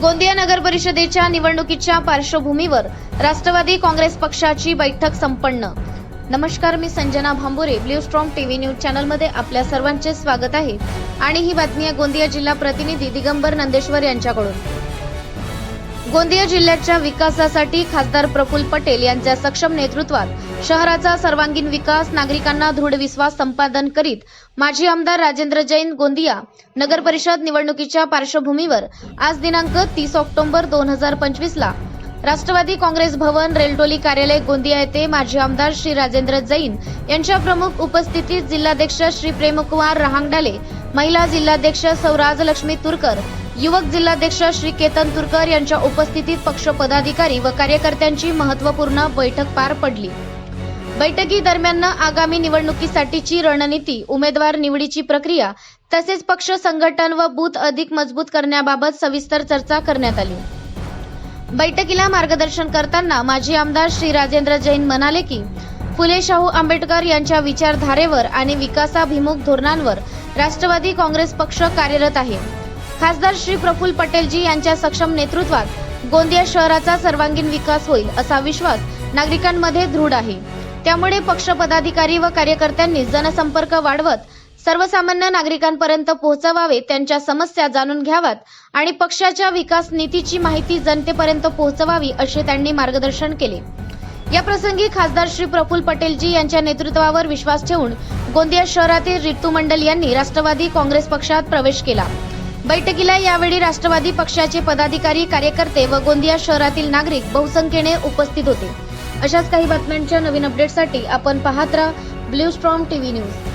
गोंदिया नगर परिषदेच्या निवडणुकीच्या पार्श्वभूमीवर राष्ट्रवादी काँग्रेस पक्षाची बैठक संपन्न. नमस्कार मी Sanjana Bhambure Blue Strong TV News चॅनलमध्ये आपल्या सर्वांचे स्वागत आहे. आणि ही बातमी आहे गोंदिया जिल्हा प्रतिनिधी दिगंबर नंदेश्वर यांच्याकडून. गोंदिया जिल्ह्याच्या विकासासाठी खासदार प्रफुल्ल पटेल यांच्या सक्षम नेतृत्वात शहराचा सर्वांगीण विकास नागरिकांना दृढ विश्वास संपादन करीत माजी आमदार राजेंद्र जैन गोंदिया नगर परिषद निवडणुकीच्या पार्श्वभूमीवर आज दिनांक तीस ऑक्टोबर दोन हजार पंचवीस ला राष्ट्रवादी काँग्रेस भवन रेलटोली कार्यालय गोंदिया येथे माजी आमदार श्री राजेंद्र जैन यांच्या प्रमुख उपस्थितीत जिल्हाध्यक्ष श्री प्रेमकुमार रहांगडाले महिला जिल्हाध्यक्ष सौराज लक्ष्मी तुरकर युवक जिल्हाध्यक्ष श्री केतन तुरकर यांच्या उपस्थितीत पक्ष पदाधिकारी व कार्यकर्त्यांची महत्त्वपूर्ण बैठक पार पडली. बैठकी दरम्यान आगामी निवडणुकीसाठीची रणनीती उमेदवार निवडीची प्रक्रिया तसेच पक्ष संघटन व बूथ अधिक मजबूत करण्याबाबत सविस्तर चर्चा करण्यात आली. बैठकीला मार्गदर्शन करताना माजी आमदार श्री राजेंद्र जैन म्हणाले की फुले शाहू आंबेडकर यांच्या विचारधारेवर आणि विकासाभिमुख धोरणांवर राष्ट्रवादी काँग्रेस पक्ष कार्यरत आहे. खासदार श्री प्रफुल्ल पटेलजी यांच्या सक्षम नेतृत्वात गोंदिया शहराचा सर्वांगीण विकास होईल असा विश्वास नागरिकांमध्ये दृढ आहे. त्यामुळे पक्ष पदाधिकारी व कार्यकर्त्यांनी जनसंपर्क वाढवत सर्वसामान्य नागरिकांपर्यंत पोहोचवावे त्यांच्या समस्या जाणून घ्याव्यात आणि पक्षाच्या विकास नीतीची माहिती जनतेपर्यंत पोहोचवावी असे त्यांनी मार्गदर्शन केले. या प्रसंगी खासदार श्री प्रफुल पटेलजी यांच्या नेतृत्वावर विश्वास ठेवून गोंदिया शहरातील रितू मंडल यांनी राष्ट्रवादी काँग्रेस पक्षात प्रवेश केला. बैठकीला यावेळी राष्ट्रवादी पक्षाचे पदाधिकारी कार्यकर्ते व गोंदिया शहरातील नागरिक बहुसंख्येने उपस्थित होते. अशाच काही बातम्यांच्या नवीन अपडेटसाठी आपण पाहत राहा ब्ल्यू स्ट्रॉम टीव्ही न्यूज.